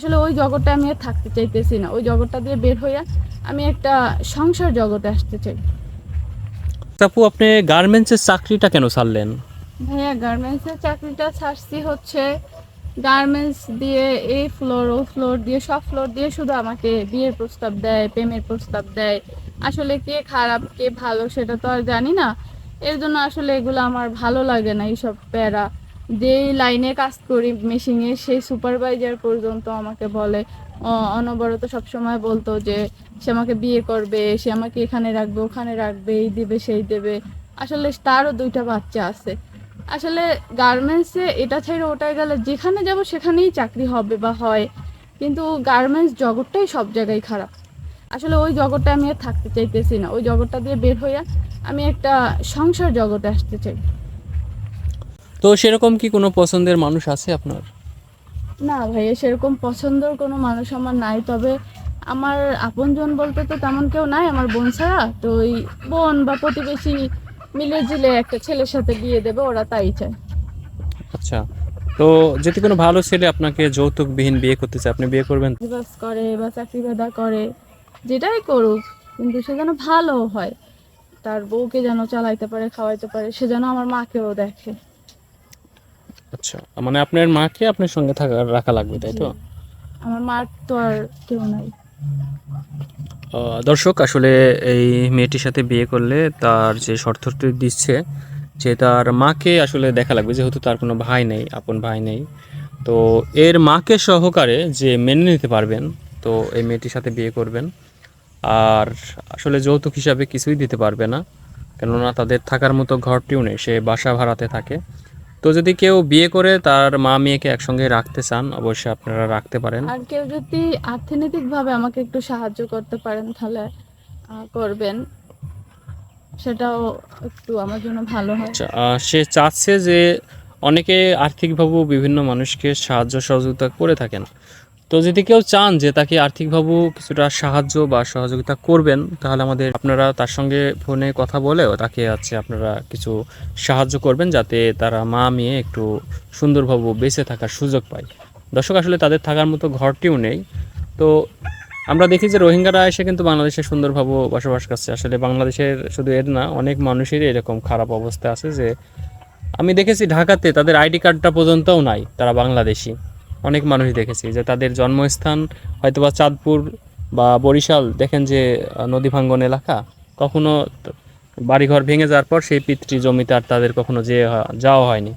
আসলে ওই জগৎটা আমি আর থাকতে চাইতেছি না। ওই জগৎটা দিয়ে বের হইয়া আমি একটা সংসার জগতে আসতে চাই। আপু আপনি গার্মেন্টসের চাকরিটা কেন ছাড়লেন? ভাইয়া গার্মেন্টসের চাকরিটা ছাড়ছি হচ্ছে গার্মেন্টস দিয়ে এই ফ্লোর ও ফ্লোর দিয়ে সব ফ্লোর দিয়ে শুধু আমাকে বিয়ের প্রস্তাব দেয় প্রেমের প্রস্তাব দেয়। আসলে কে খারাপ কে ভালো সেটা তো আর জানি না। এর জন্য আসলে এগুলো আমার ভালো লাগে না এইসব প্যারা। যেই লাইনে কাজ করি মেশিনে সেই সুপারভাইজার পর্যন্ত আমাকে বলে। অনবরত সবসময় বলতো যে, সে আমাকে বিয়ে করবে, সে আমাকে এখানে রাখবে, ওখানে রাখবে, এই দেবে, সেই দেবে। আসলে তারও দুইটা বাচ্চা আছে। আসলে গার্মেন্টসে এটা ছেড়ে ওটায় গেলে যেখানে যাব সেখানেই চাকরি হবে বা হয়। কিন্তু গার্মেন্টস জগৎটাই সব জায়গায় খারাপ। আসলে ওই জগৎটা আমি আর থাকতে চাইতেছি না। ওই জগৎটা দিয়ে বের হইয়া আমি একটা সংসার জগতে আসতে চাই। তো সেরকম কি কোনো পছন্দের মানুষ আছে আপনার? না ভাইয়া সেরকম পছন্দের কোনো মানুষ আমার নাই। তবে আমার আপনজন বলতে তো তেমন কেউ নাই আমার বোন ছাড়া। তো ওই বোন বা প্রতিবেশী মিলে জিলে একটা ছেলের সাথে বিয়ে দেবে ওরা তাই চায়। আচ্ছা তো যদি কোনো ভালো ছেলে আপনাকে যৌতুকবিহীন বিয়ে করতে চায় আপনি বিয়ে করবেন? বাস করে বা চাকরি বাদা করে যেটাই করুক কিন্তু সে যেন ভালো হয়। তার বউকে যেন চালাইতে পারে খাওয়াইতে পারে সে যেন আমার মাকেও দেখে। আচ্ছা মানে আপনার মাকে আপনার সঙ্গে থাকা রাখা লাগবে তাই তো? আমার মার তো আর কেউ নাই। দর্শক আসলে এই মেয়েটির সাথে বিয়ে করলে তার যে শর্তটি দিচ্ছে যে তার মাকে আসলে দেখা লাগবে যেহেতু তার কোনো ভাই নেই আপন ভাই নেই। তো এর মাকে সহকারে যে মেনে নিতে পারবেন তো এই মেয়েটির সাথে বিয়ে করবেন। আর আসলে যৌতুক হিসাবে কিছুই দিতে পারবে না কেননা তাদের থাকার মতো ঘরটিও নেই সে বাসা ভাড়াতে থাকে। তো যদি কেউ বিয়ে করে তার মা মেয়েকে একসঙ্গে রাখতে চান অবশ্যই আপনারা রাখতে পারেন। আর কেউ যদি অর্থনৈতিকভাবে আমাকে একটু সাহায্য করতে পারেন তাহলে করবেন। সেটাও একটু আমার জন্য ভালো হয়। আচ্ছা, সে চাচ্ছে যে অনেকে আর্থিকভাবেও বিভিন্ন মানুষকে সাহায্য সহযোগিতা করে থাকেন। তো যদি কেউ চান যে তাকে আর্থিকভাবেও কিছুটা সাহায্য বা সহযোগিতা করবেন, তাহলে আমাদের আপনারা তার সঙ্গে ফোনে কথা বলেও তাকে আছে আপনারা কিছু সাহায্য করবেন যাতে তারা মা মেয়ে একটু সুন্দরভাবে বেঁচে থাকার সুযোগ পায়। দর্শক, আসলে তাদের থাকার মতো ঘরটিও নেই। তো আমরা দেখি যে রোহিঙ্গারা এসে কিন্তু বাংলাদেশে সুন্দরভাবে বসবাস করছে। আসলে বাংলাদেশের শুধু এর না, অনেক মানুষেরই এরকম খারাপ অবস্থা আছে যে আমি দেখেছি ঢাকাতে তাদের আইডি কার্ডটা পর্যন্তও নাই, তারা বাংলাদেশি। অনেক মানুষ দেখেছি যে তাদের জন্মস্থান হয়তোবা চাঁদপুর বা বরিশাল, দেখেন যে নদী ভাঙ্গন এলাকা, কখনো বাড়িঘর ভেঙে যাওয়ার পর সেই পিতৃ জমিতে আর তাদের কখনো যে যাওয়া হয়নি।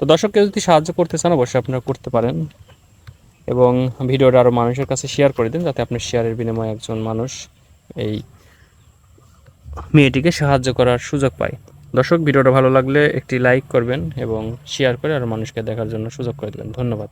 তো দর্শককে যদি সাহায্য করতে চান, অবশ্যই আপনারা করতে পারেন এবং ভিডিওটা আরও মানুষের কাছে শেয়ার করে দিন, যাতে আপনার শেয়ারের বিনিময়ে একজন মানুষ এই মেয়েটিকে সাহায্য করার সুযোগ পায়। দর্শক, ভিডিওটা ভালো লাগলে একটি লাইক করবেন এবং শেয়ার করে আরও মানুষকে দেখার জন্য সুযোগ করে দেবেন ধন্যবাদ।